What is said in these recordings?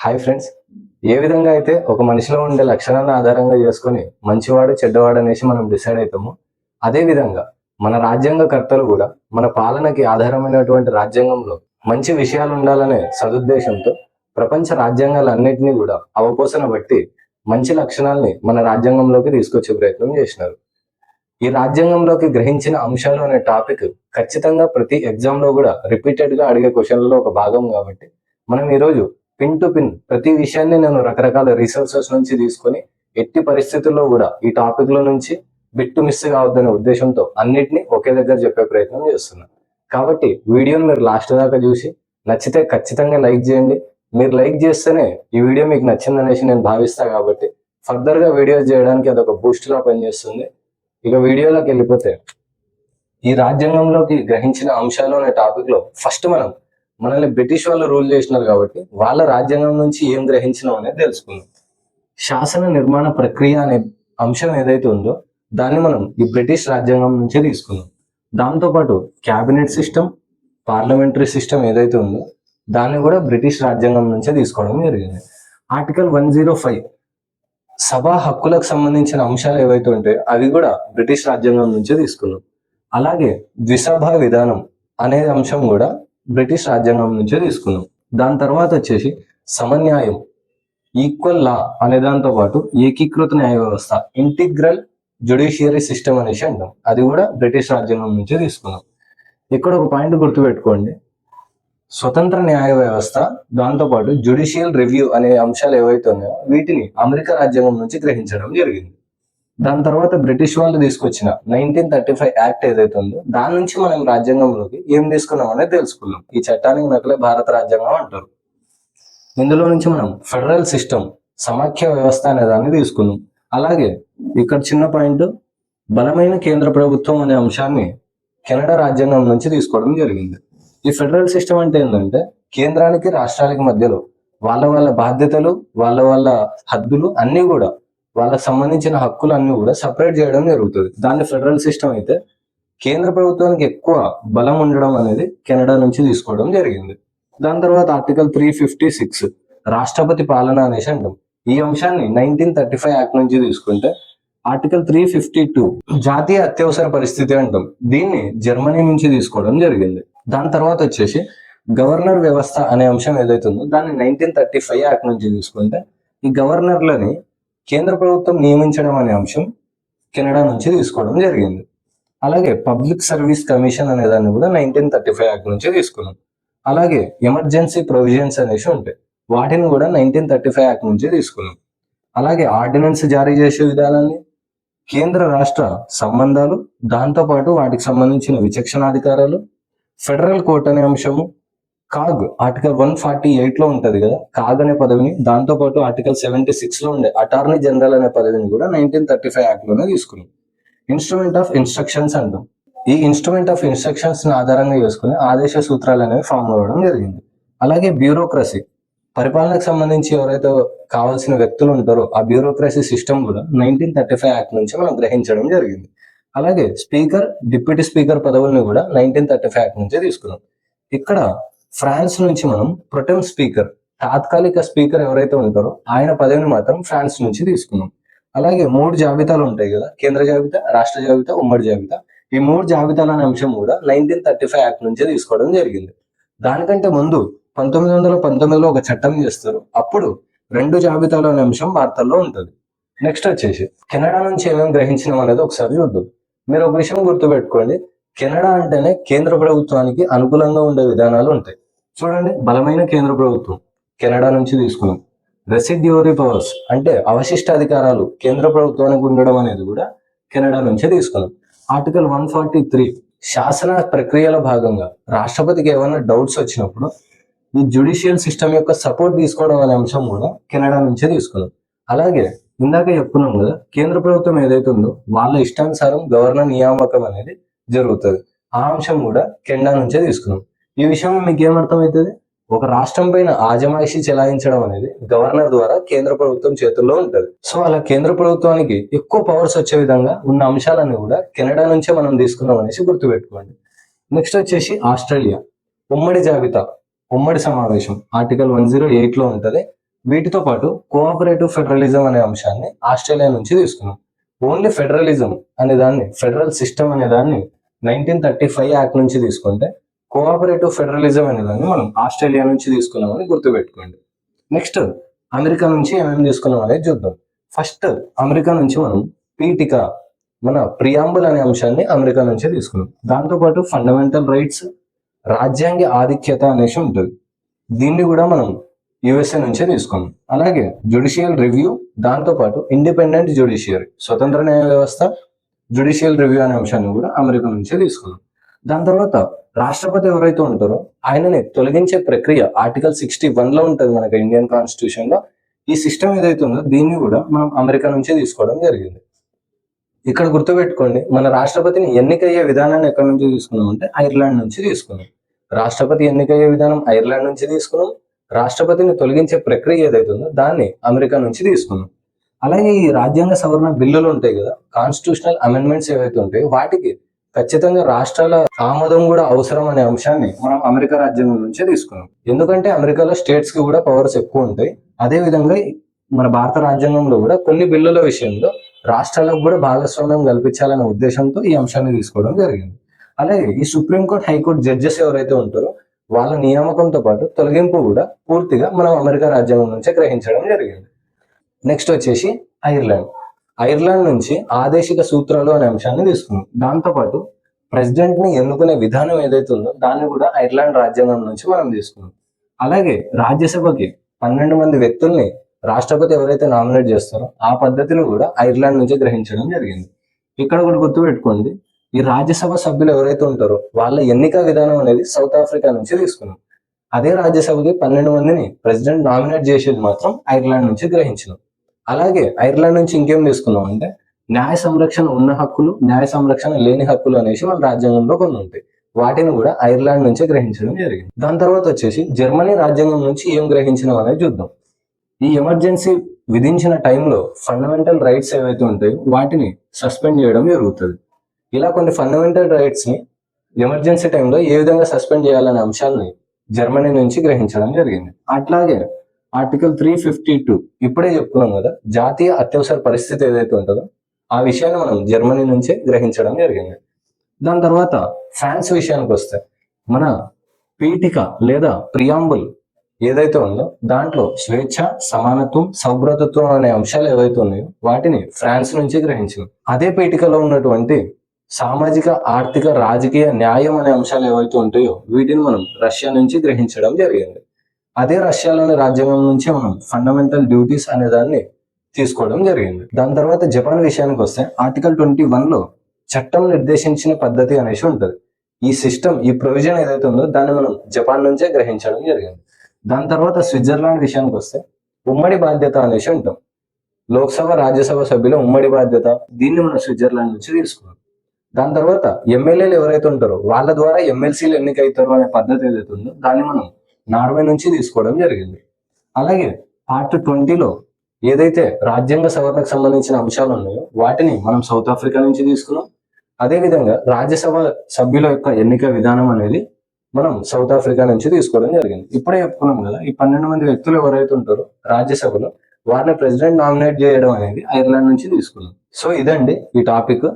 Hi friends. ఏ విధంగా అయితే ఒక మనిషిలో ఉండే లక్షణాన్ని ఆధారంగా చేసుకొని మంచివాడు చెడ్డవాడు అనేసి మనం డిసైడ్ అవుతామో అదే విధంగా మన రాజ్యాంగ కర్తలు కూడా మన పాలనకి ఆధారమైనటువంటి రాజ్యాంగంలో మంచి విషయాలు ఉండాలనే సదుద్దేశంతో ప్రపంచ రాజ్యాంగాలన్నింటినీ కూడా అవపోసన బట్టి మంచి లక్షణాలని మన రాజ్యాంగంలోకి తీసుకొచ్చే ప్రయత్నం చేసినారు. ఈ రాజ్యాంగంలోకి గ్రహించిన అంశాలు అనే టాపిక్ ఖచ్చితంగా ప్రతి ఎగ్జామ్లో కూడా రిపీటెడ్గా అడిగే క్వశ్చన్లలో ఒక భాగం కాబట్టి మనం ఈరోజు పిన్ టు పిన్ ప్రతి విషయాన్ని నేను రకరకాల రీసోర్సెస్ నుంచి తీసుకొని ఎట్టి పరిస్థితుల్లో కూడా ఈ టాపిక్లో నుంచి బిట్టు మిస్ కావద్దనే ఉద్దేశంతో అన్నిటినీ ఒకే దగ్గర చెప్పే ప్రయత్నం చేస్తున్నాను కాబట్టి వీడియోని మీరు లాస్ట్ దాకా చూసి నచ్చితే ఖచ్చితంగా లైక్ చేయండి. మీరు లైక్ చేస్తేనే ఈ వీడియో మీకు నచ్చిందనేసి నేను భావిస్తా కాబట్టి ఫర్దర్గా వీడియోస్ చేయడానికి అదొక బూస్ట్ లా పనిచేస్తుంది. ఇక వీడియోలోకి వెళ్ళిపోతే ఈ రాజ్యాంగంలోకి గ్రహించిన అంశాలు అనే టాపిక్లో ఫస్ట్ మనం మనల్ని బ్రిటిష్ వాళ్ళు రూల్ చేసినారు కాబట్టి వాళ్ళ రాజ్యాంగం నుంచి ఏం గ్రహించినాం అనేది తెలుసుకుందాం. శాసన నిర్మాణ ప్రక్రియ అనే అంశం ఏదైతే ఉందో దాన్ని మనం ఈ బ్రిటిష్ రాజ్యాంగం నుంచే తీసుకున్నాం దాంతోపాటు క్యాబినెట్ సిస్టమ్ పార్లమెంటరీ సిస్టమ్ ఏదైతే ఉందో దాన్ని కూడా బ్రిటిష్ రాజ్యాంగం నుంచే తీసుకోవడం జరిగింది. ఆర్టికల్ వన్ జీరో ఫైవ్ సభా హక్కులకు సంబంధించిన అంశాలు ఏవైతే ఉంటాయో అవి కూడా బ్రిటిష్ రాజ్యాంగం నుంచే తీసుకున్నాం. అలాగే ద్విసభా విధానం అనే అంశం కూడా బ్రిటిష్ రాజ్యాంగం నుంచే తీసుకున్నాం. దాని తర్వాత వచ్చేసి సమన్యాయం ఈక్వల్ లా అనే దాంతో పాటు ఏకీకృత న్యాయ వ్యవస్థ ఇంటిగ్రల్ జ్యుడిషియరీ సిస్టమ్ అనేసి అంటాం. అది కూడా బ్రిటిష్ రాజ్యాంగం నుంచే తీసుకున్నాం. ఇక్కడ ఒక పాయింట్ గుర్తుపెట్టుకోండి. స్వతంత్ర న్యాయ వ్యవస్థ దాంతోపాటు జ్యుడిషియల్ రివ్యూ అనే అంశాలు ఏవైతే ఉన్నాయో వీటిని అమెరికా రాజ్యాంగం నుంచి గ్రహించడం జరిగింది. దాని తర్వాత బ్రిటిష్ వాళ్ళు తీసుకొచ్చిన నైన్టీన్ థర్టీ ఫైవ్ యాక్ట్ ఏదైతే ఉందో దాని నుంచి మనం రాజ్యాంగంలోకి ఏం తీసుకున్నాం అనేది తెలుసుకున్నాం ఈ చట్టానికి నకలే భారత రాజ్యాంగం అంటారు. ఇందులో నుంచి మనం ఫెడరల్ సిస్టమ్ సమాఖ్య వ్యవస్థ అనే దాన్ని తీసుకున్నాం. అలాగే ఇక్కడ చిన్న పాయింట్ బలమైన కేంద్ర ప్రభుత్వం అనే అంశాన్ని కెనడా రాజ్యాంగం నుంచి తీసుకోవడం జరిగింది. ఈ ఫెడరల్ సిస్టమ్ అంటే ఏంటంటే కేంద్రానికి రాష్ట్రాలకి మధ్యలో వాళ్ళ వాళ్ళ బాధ్యతలు వాళ్ళ వాళ్ళ హద్దులు అన్ని కూడా వాళ్ళకి సంబంధించిన హక్కులు అన్ని కూడా సపరేట్ చేయడం జరుగుతుంది. దాన్ని ఫెడరల్ సిస్టమ్ అయితే కేంద్ర ప్రభుత్వానికి ఎక్కువ బలం ఉండడం అనేది కెనడా నుంచి తీసుకోవడం జరిగింది. దాని తర్వాత ఆర్టికల్ త్రీ ఫిఫ్టీ సిక్స్ రాష్ట్రపతి పాలన అనేసి అంటాం. ఈ అంశాన్ని నైన్టీన్ థర్టీ ఫైవ్ యాక్ట్ నుంచి తీసుకుంటే ఆర్టికల్ త్రీ ఫిఫ్టీ టూ జాతీయ అత్యవసర పరిస్థితి అంటాం. దీన్ని జర్మనీ నుంచి తీసుకోవడం జరిగింది. దాని తర్వాత వచ్చేసి గవర్నర్ వ్యవస్థ అనే అంశం ఏదైతుందో దాన్ని నైన్టీన్ థర్టీ ఫైవ్ యాక్ట్ నుంచి తీసుకుంటే ఈ గవర్నర్లని కేంద్ర ప్రభుత్వం నియమించడం అనే అంశం కెనడా నుంచి తీసుకోవడం జరిగింది. అలాగే పబ్లిక్ సర్వీస్ కమిషన్ అనే దాన్ని కూడా నైన్టీన్ థర్టీ ఫైవ్ యాక్ట్ నుంచి తీసుకున్నాం. అలాగే ఎమర్జెన్సీ ప్రొవిజన్స్ అనేసి ఉంటాయి. వాటిని కూడా నైన్టీన్ థర్టీ ఫైవ్ యాక్ట్ నుంచి తీసుకున్నాం. అలాగే ఆర్డినెన్స్ జారీ చేసే విధానాన్ని కేంద్ర రాష్ట్ర సంబంధాలు దాంతోపాటు వాటికి సంబంధించిన విచక్షణాధికారాలు ఫెడరల్ కోర్ట్ అనే అంశము కాగ్ ఆర్టికల్ వన్ ఫార్టీ ఎయిట్లో ఉంటది కదా కాగ్ అనే పదవిని దాంతో పాటు ఆర్టికల్ సెవెంటీ సిక్స్లో ఉండే అటార్నీ జనరల్ అనే పదవిని కూడా నైన్టీన్ థర్టీ ఫైవ్ యాక్ట్లోనే తీసుకున్నాం. ఇన్స్ట్రుమెంట్ ఆఫ్ ఇన్స్ట్రక్షన్స్ అంటాం. ఈ ఇన్స్ట్రుమెంట్ ఆఫ్ ఇన్స్ట్రక్షన్స్ని ఆధారంగా చేసుకుని ఆదేశ సూత్రాలు అనేవి ఫామ్ అవ్వడం జరిగింది. అలాగే బ్యూరోక్రసీ పరిపాలనకు సంబంధించి ఎవరైతే కావాల్సిన వ్యక్తులు ఉంటారో ఆ బ్యూరోక్రసీ సిస్టమ్ కూడా నైన్టీన్ థర్టీ ఫైవ్ యాక్ట్ నుంచి మనం గ్రహించడం జరిగింది. అలాగే స్పీకర్ డిప్యూటీ స్పీకర్ పదవుల్ని కూడా నైన్టీన్ థర్టీ ఫైవ్ యాక్ట్ నుంచే తీసుకున్నాం. ఇక్కడ ఫ్రాన్స్ నుంచి మనం ప్రొటెం స్పీకర్ తాత్కాలిక స్పీకర్ ఎవరైతే ఉంటారో ఆయన పదవిని మాత్రం ఫ్రాన్స్ నుంచి తీసుకున్నాం. అలాగే మూడు జాబితాలు ఉంటాయి కదా కేంద్ర జాబితా రాష్ట్ర జాబితా ఉమ్మడి జాబితా. ఈ మూడు జాబితాల అనే అంశం కూడా నైన్టీన్ థర్టీ ఫైవ్ యాక్ట్ నుంచే తీసుకోవడం జరిగింది. దానికంటే ముందు పంతొమ్మిది వందల పంతొమ్మిదిలో ఒక చట్టం చేస్తారు. అప్పుడు రెండు జాబితాలు అనే అంశం వార్తల్లో ఉంటుంది. నెక్స్ట్ వచ్చేసి కెనడా నుంచి ఏమేమి గ్రహించినాం అనేది ఒకసారి చూద్దాం. మీరు ఒక విషయం గుర్తుపెట్టుకోండి. కెనడా అంటేనే కేంద్ర ప్రభుత్వానికి అనుకూలంగా ఉండే విధానాలు ఉంటాయి. చూడండి బలమైన కేంద్ర ప్రభుత్వం కెనడా నుంచి తీసుకున్నాం. రెసిడ్యూరీ పవర్స్ అంటే అవశిష్ట అధికారాలు కేంద్ర ప్రభుత్వానికి ఉండడం అనేది కూడా కెనడా నుంచే తీసుకున్నాం. ఆర్టికల్ వన్ ఫార్టీ త్రీ శాసన ప్రక్రియలో భాగంగా రాష్ట్రపతికి ఏమైనా డౌట్స్ వచ్చినప్పుడు ఈ జ్యుడిషియల్ సిస్టమ్ యొక్క సపోర్ట్ తీసుకోవడం అనే అంశం కూడా కెనడా నుంచే తీసుకున్నాం. అలాగే ఇందాక చెప్పుకున్నాం కదా కేంద్ర ప్రభుత్వం ఏదైతే ఉందో వాళ్ళ ఇష్టానుసారం గవర్నర్ నియామకం అనేది జరుగుతుంది. ఆ అంశం కూడా కెనడా నుంచే తీసుకున్నాం. ఈ విషయం మీకు ఏమర్థమవుతుంది ఒక రాష్ట్రం పైన ఆజమాయిషి చెలాయించడం అనేది గవర్నర్ ద్వారా కేంద్ర ప్రభుత్వం చేతుల్లో ఉంటుంది. సో అలా కేంద్ర ప్రభుత్వానికి ఎక్కువ పవర్స్ వచ్చే విధంగా ఉన్న అంశాలన్నీ కూడా కెనడా నుంచే మనం తీసుకున్నాం అనేసి గుర్తుపెట్టుకోండి. నెక్స్ట్ వచ్చేసి ఆస్ట్రేలియా. ఉమ్మడి జాబితా ఉమ్మడి సమావేశం ఆర్టికల్ వన్ జీరో ఎయిట్లో ఉంటుంది. వీటితో పాటు కోఆపరేటివ్ ఫెడరలిజం అనే అంశాన్ని ఆస్ట్రేలియా నుంచి తీసుకున్నాం. ఓన్లీ ఫెడరలిజం అనే దాన్ని ఫెడరల్ సిస్టమ్ అనే దాన్ని నైన్టీన్ థర్టీ ఫైవ్ యాక్ట్ నుంచి తీసుకుంటే కోఆపరేటివ్ ఫెడరలిజం అనే దాన్ని మనం ఆస్ట్రేలియా నుంచి తీసుకున్నామని గుర్తుపెట్టుకోండి. నెక్స్ట్ అమెరికా నుంచి ఏమేమి తీసుకున్నాం అనేది చూద్దాం. ఫస్ట్ అమెరికా నుంచి మనం పీఠిక మన ప్రియాంబుల్ అనే అంశాన్ని అమెరికా నుంచే తీసుకున్నాం. దాంతోపాటు ఫండమెంటల్ రైట్స్ రాజ్యాంగ ఆధిక్యత అనేసి ఉంటుంది. దీన్ని కూడా మనం యుఎస్ఏ నుంచే తీసుకున్నాం. అలాగే జుడిషియల్ రివ్యూ దాంతోపాటు ఇండిపెండెంట్ జుడిషియరీ స్వతంత్ర న్యాయ వ్యవస్థ జుడిషియల్ రివ్యూ అనే అంశాన్ని కూడా అమెరికా నుంచే తీసుకున్నాం. దాని తర్వాత రాష్ట్రపతి ఎవరైతే ఉంటారో ఆయనని తొలగించే ప్రక్రియ ఆర్టికల్ సిక్స్టీ వన్లో ఉంటుంది మనకి ఇండియన్ కాన్స్టిట్యూషన్లో. ఈ సిస్టమ్ ఏదైతే ఉందో దీన్ని కూడా మనం అమెరికా నుంచే తీసుకోవడం జరిగింది. ఇక్కడ గుర్తుపెట్టుకోండి మన రాష్ట్రపతిని ఎన్నికయ్యే విధానాన్ని ఎక్కడి నుంచి తీసుకున్నాం అంటే ఐర్లాండ్ నుంచి తీసుకున్నాం. రాష్ట్రపతి ఎన్నికయ్యే విధానం ఐర్లాండ్ నుంచి తీసుకున్నాం. రాష్ట్రపతిని తొలగించే ప్రక్రియ ఏదైతే ఉందో దాన్ని అమెరికా నుంచి తీసుకున్నాం. అలాగే ఈ రాజ్యాంగ సవరణ బిల్లులు ఉంటాయి కదా కాన్స్టిట్యూషనల్ అమెండ్మెంట్స్ ఏవైతే ఉంటాయో వాటికి ఖచ్చితంగా రాష్ట్రాల ఆమోదం కూడా అవసరం అనే అంశాన్ని మనం అమెరికా రాజ్యాంగం నుంచే తీసుకున్నాం. ఎందుకంటే అమెరికాలో స్టేట్స్కి కూడా పవర్స్ ఎక్కువ ఉంటాయి. అదే విధంగా మన భారత రాజ్యాంగంలో కూడా కొన్ని బిల్లుల విషయంలో రాష్ట్రాలకు కూడా భాగస్వామ్యం కల్పించాలనే ఉద్దేశంతో ఈ అంశాన్ని తీసుకోవడం జరిగింది. అలాగే ఈ సుప్రీంకోర్టు హైకోర్టు జడ్జెస్ ఎవరైతే ఉంటారో వాళ్ళ నియామకంతో పాటు తొలగింపు కూడా పూర్తిగా మనం అమెరికా రాజ్యాంగం నుంచే గ్రహించడం జరిగింది. నెక్స్ట్ వచ్చేసి ఐర్లాండ్. ఐర్లాండ్ నుంచి ఆదేశిక సూత్రాలు అనే అంశాన్ని తీసుకుంది దాంతోపాటు ప్రెసిడెంట్ని ఎన్నుకునే విధానం ఏదైతే ఉందో దాన్ని కూడా ఐర్లాండ్ రాజ్యాంగం నుంచి మనం తీసుకున్నాం. అలాగే రాజ్యసభకి పన్నెండు మంది వ్యక్తుల్ని రాష్ట్రపతి ఎవరైతే నామినేట్ చేస్తారో ఆ పద్ధతిని కూడా ఐర్లాండ్ నుంచి గ్రహించడం జరిగింది. ఇక్కడ కూడా గుర్తుపెట్టుకోండి ఈ రాజ్యసభ సభ్యులు ఎవరైతే ఉంటారో వాళ్ళ ఎన్నిక విధానం అనేది సౌత్ ఆఫ్రికా నుంచి తీసుకున్నాం. అదే రాజ్యసభకి పన్నెండు మందిని ప్రెసిడెంట్ నామినేట్ చేసేది మాత్రం ఐర్లాండ్ నుంచి గ్రహించినాం. అలాగే ఐర్లాండ్ నుంచి ఇంకేం తీసుకున్నాం అంటే న్యాయ సంరక్షణ ఉన్న హక్కులు న్యాయ సంరక్షణ లేని హక్కులు అనేసి మన రాజ్యాంగంలో కొన్ని ఉంటాయి. వాటిని కూడా ఐర్లాండ్ నుంచే గ్రహించడం జరిగింది. దాని తర్వాత వచ్చేసి జర్మనీ రాజ్యాంగం నుంచి ఏం గ్రహించడం అనేది చూద్దాం. ఈ ఎమర్జెన్సీ విధించిన టైంలో ఫండమెంటల్ రైట్స్ ఏవైతే ఉంటాయో వాటిని సస్పెండ్ చేయడం జరుగుతుంది. ఇలా కొన్ని ఫండమెంటల్ రైట్స్ని ఎమర్జెన్సీ టైంలో ఏ విధంగా సస్పెండ్ చేయాలనే అంశాలని జర్మనీ నుంచి గ్రహించడం జరిగింది. అట్లాగే ఆర్టికల్ త్రీ ఫిఫ్టీ టూ ఇప్పుడే చెప్పుకున్నాం కదా జాతీయ అత్యవసర పరిస్థితి ఏదైతే ఉంటుందో ఆ విషయాన్ని మనం జర్మనీ నుంచే గ్రహించడం జరిగింది. దాని తర్వాత ఫ్రాన్స్ విషయానికి వస్తే మన పీఠిక లేదా ప్రియాంబుల్ ఏదైతే ఉందో దాంట్లో స్వేచ్ఛ సమానత్వం సౌభ్రతత్వం అనే అంశాలు ఏవైతే ఉన్నాయో వాటిని ఫ్రాన్స్ నుంచి గ్రహించింది. అదే పీఠికలో ఉన్నటువంటి సామాజిక ఆర్థిక రాజకీయ న్యాయం అనే అంశాలు ఏవైతే ఉంటాయో వీటిని మనం రష్యా నుంచి గ్రహించడం జరిగింది. అదే రష్యాలోని రాజ్యాంగం నుంచి మనం ఫండమెంటల్ డ్యూటీస్ అనే దాన్ని తీసుకోవడం జరిగింది. దాని తర్వాత జపాన్ విషయానికి వస్తే ఆర్టికల్ ట్వంటీ వన్లో చట్టం నిర్దేశించిన పద్ధతి అనేసి ఉంటుంది. ఈ సిస్టమ్ ఈ ప్రొవిజన్ ఏదైతే ఉందో దాన్ని మనం జపాన్ నుంచే గ్రహించడం జరిగింది. దాని తర్వాత స్విట్జర్లాండ్ విషయానికి వస్తే ఉమ్మడి బాధ్యత అనేసి ఉంటాం. లోక్సభ రాజ్యసభ సభ్యుల ఉమ్మడి బాధ్యత దీన్ని మనం స్విట్జర్లాండ్ నుంచి తీసుకున్నాం. దాని తర్వాత ఎమ్మెల్యేలు ఎవరైతే ఉంటారో వాళ్ళ ద్వారా ఎమ్మెల్సీలు ఎన్నికైతారో అనే పద్ధతి ఏదైతే ఉందో దాన్ని మనం నార్వే నుంచి తీసుకోవడం జరిగింది. అలాగే పార్ట్ ట్వంటీలో ఏదైతే రాజ్యాంగ సవరణకు సంబంధించిన అంశాలు ఉన్నాయో వాటిని మనం సౌత్ ఆఫ్రికా నుంచి తీసుకున్నాం. అదేవిధంగా రాజ్యసభ సభ్యుల యొక్క ఎన్నిక విధానం అనేది మనం సౌత్ ఆఫ్రికా నుంచి తీసుకోవడం జరిగింది. ఇప్పుడే చెప్పుకున్నాం కదా ఈ పన్నెండు మంది వ్యక్తులు ఎవరైతే ఉంటారో రాజ్యసభలో వారిని ప్రెసిడెంట్ నామినేట్ చేయడం అనేది ఐర్లాండ్ నుంచి తీసుకున్నాం. సో ఇదండి ఈ టాపిక్.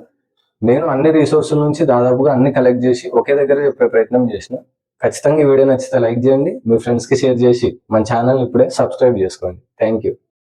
నేను అన్ని రిసోర్సుల నుంచి దాదాపుగా అన్ని కలెక్ట్ చేసి ఒకే దగ్గర చెప్పే ప్రయత్నం చేసిన ఖచ్చితంగా ఈ వీడియో నచ్చితే లైక్ చేయండి. మీ ఫ్రెండ్స్కి షేర్ చేసి మన ఛానల్ ఇప్పుడే సబ్స్క్రైబ్ చేసుకోండి. Thank you